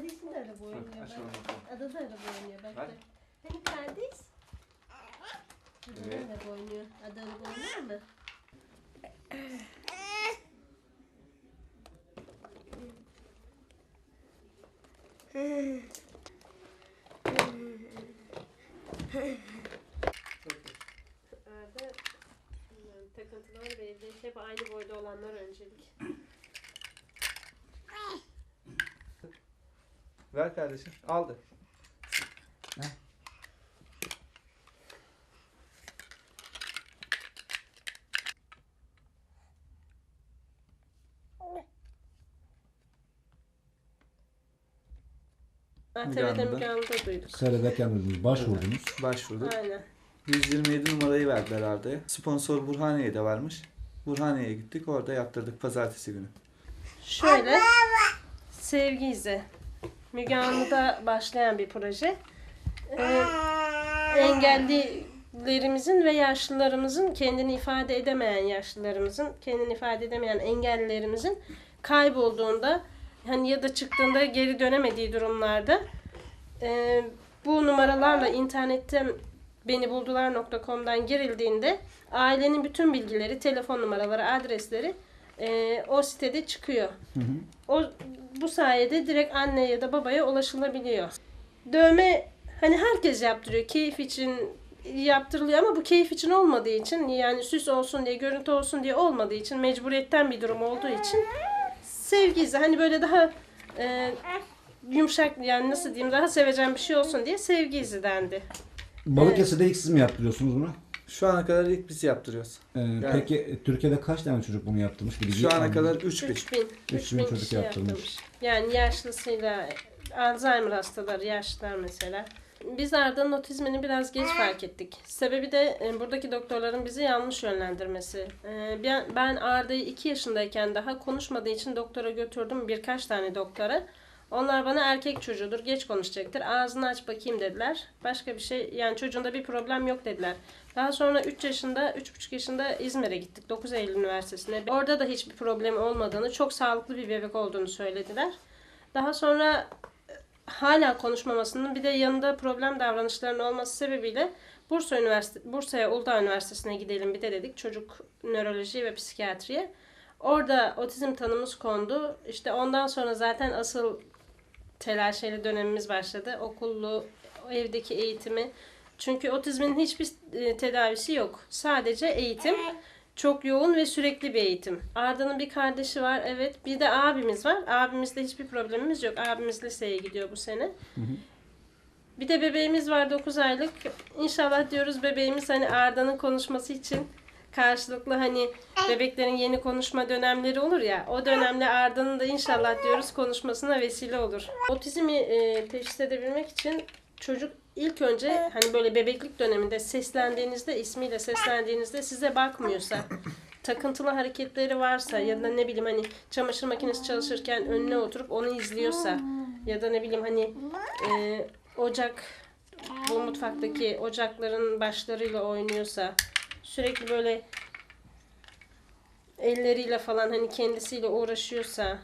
Kardeşin de araba oynuyor. Bak. bakalım. Ada da araba oynuyor. Bak. Bak. bak. Hani kardeş? Ada da Evet. araba oynuyor. Ada araba oynuyor mu? Arada bilmiyorum, takıntılar ve evde hep aynı boyda olanlar öncelik. Ver kardeşim. Aldı. ATV'de Müge Müge Anlı'da duyduk. Seyrederken başvurdunuz. Başvurduk. Aynen. 127 numarayı verdiler Arda'ya. Sponsor Burhaniye de varmış. Burhaniye'ye gittik. Orada yaptırdık pazartesi günü. Şöyle Sevgi İzi. Müge Anlı'da başlayan bir proje. Ee, engellilerimizin ve yaşlılarımızın kendini ifade edemeyen yaşlılarımızın, kendini ifade edemeyen engellilerimizin kaybolduğunda hani ya da çıktığında geri dönemediği durumlarda e, bu numaralarla internetten beni buldular.com'dan girildiğinde ailenin bütün bilgileri, telefon numaraları, adresleri e, o sitede çıkıyor. O bu sayede direkt anne ya da babaya ulaşılabiliyor. Dövme hani herkes yaptırıyor. Keyif için yaptırılıyor ama bu keyif için olmadığı için yani süs olsun diye, görüntü olsun diye olmadığı için mecburiyetten bir durum olduğu için sevgi izi hani böyle daha e, yumuşak yani nasıl diyeyim daha sevecen bir şey olsun diye sevgi izi dendi. Balıkesir'de ilk siz mi yaptırıyorsunuz bunu? Şu ana kadar ilk biz yaptırıyoruz. Ee, Peki e, Türkiye'de kaç tane çocuk bunu yaptırmış? Bilgi Şu ana kadar 3000. 3000, 3000 3000 çocuk kişi yaptırmış. yaptırmış. Yani yaşlısıyla Alzheimer hastaları, yaşlılar mesela. Biz Arda'nın otizmini biraz geç fark ettik. Sebebi de e, buradaki doktorların bizi yanlış yönlendirmesi. E, Ben, ben Arda'yı 2 yaşındayken daha konuşmadığı için doktora götürdüm birkaç tane doktora. Onlar bana erkek çocuğudur, geç konuşacaktır. Ağzını aç bakayım dediler. Başka bir şey, yani çocuğunda bir problem yok dediler. Daha sonra 3 yaşında, 3,5 yaşında İzmir'e gittik. 9 Eylül Üniversitesi'ne. Orada da hiçbir problem olmadığını, çok sağlıklı bir bebek olduğunu söylediler. Daha sonra e, hala konuşmamasının bir de yanında problem davranışlarının olması sebebiyle Bursa Üniversite Bursa'ya Uludağ Üniversitesi'ne gidelim bir de dedik çocuk nöroloji ve psikiyatriye. Orada otizm tanımız kondu. İşte ondan sonra zaten asıl telaşeli dönemimiz başladı. Okullu, evdeki eğitimi. Çünkü otizmin hiçbir e, tedavisi yok. Sadece eğitim. Çok yoğun ve sürekli bir eğitim. Arda'nın bir kardeşi var. Evet. Bir de abimiz var. Abimizle hiçbir problemimiz yok. Abimiz liseye gidiyor bu sene. Bir de bebeğimiz var 9 aylık. İnşallah diyoruz bebeğimiz hani Arda'nın konuşması için karşılıklı hani bebeklerin yeni konuşma dönemleri olur ya. O dönemde Arda'nın da inşallah diyoruz konuşmasına vesile olur. Otizmi e, teşhis edebilmek için çocuk ilk önce hani böyle bebeklik döneminde seslendiğinizde ismiyle seslendiğinizde size bakmıyorsa takıntılı hareketleri varsa ya da ne bileyim hani çamaşır makinesi çalışırken önüne oturup onu izliyorsa ya da ne bileyim hani e, ocak bu mutfaktaki ocakların başlarıyla oynuyorsa sürekli böyle elleriyle falan hani kendisiyle uğraşıyorsa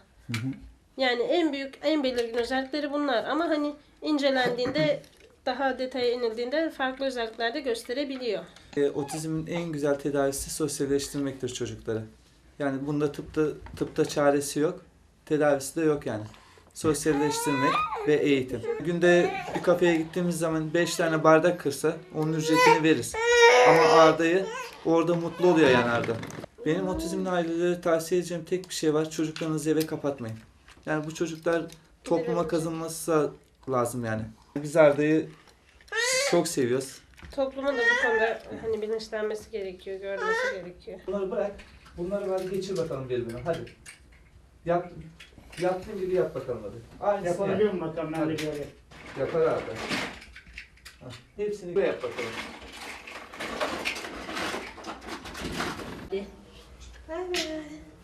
yani en büyük en belirgin özellikleri bunlar ama hani incelendiğinde daha detaya inildiğinde farklı özellikler de gösterebiliyor. E, otizmin en güzel tedavisi sosyalleştirmektir çocukları. Yani bunda tıpta tıpta çaresi yok. Tedavisi de yok yani. Sosyalleştirmek ve eğitim. Günde bir kafeye gittiğimiz zaman 5 tane bardak kırsa onun ücretini veririz. Ama Arda'yı orada mutlu oluyor yani Arda. Benim otizmli ailelere tavsiye edeceğim tek bir şey var. Çocuklarınızı eve kapatmayın. Yani bu çocuklar topluma kazınması lazım yani. Biz Arda'yı çok seviyoruz. Toplumun da bu konuda hani bilinçlenmesi gerekiyor, görmesi gerekiyor. Bunları bırak. Bunları hadi geçir bakalım birbirine. Hadi. Yap. Yaptığın gibi yap bakalım hadi. Aynısını yap. Yapabiliyor mu bakalım ben de Hadi. göreyim. Yapar abi. Hah, Hepsini yap bakalım. Bye bye.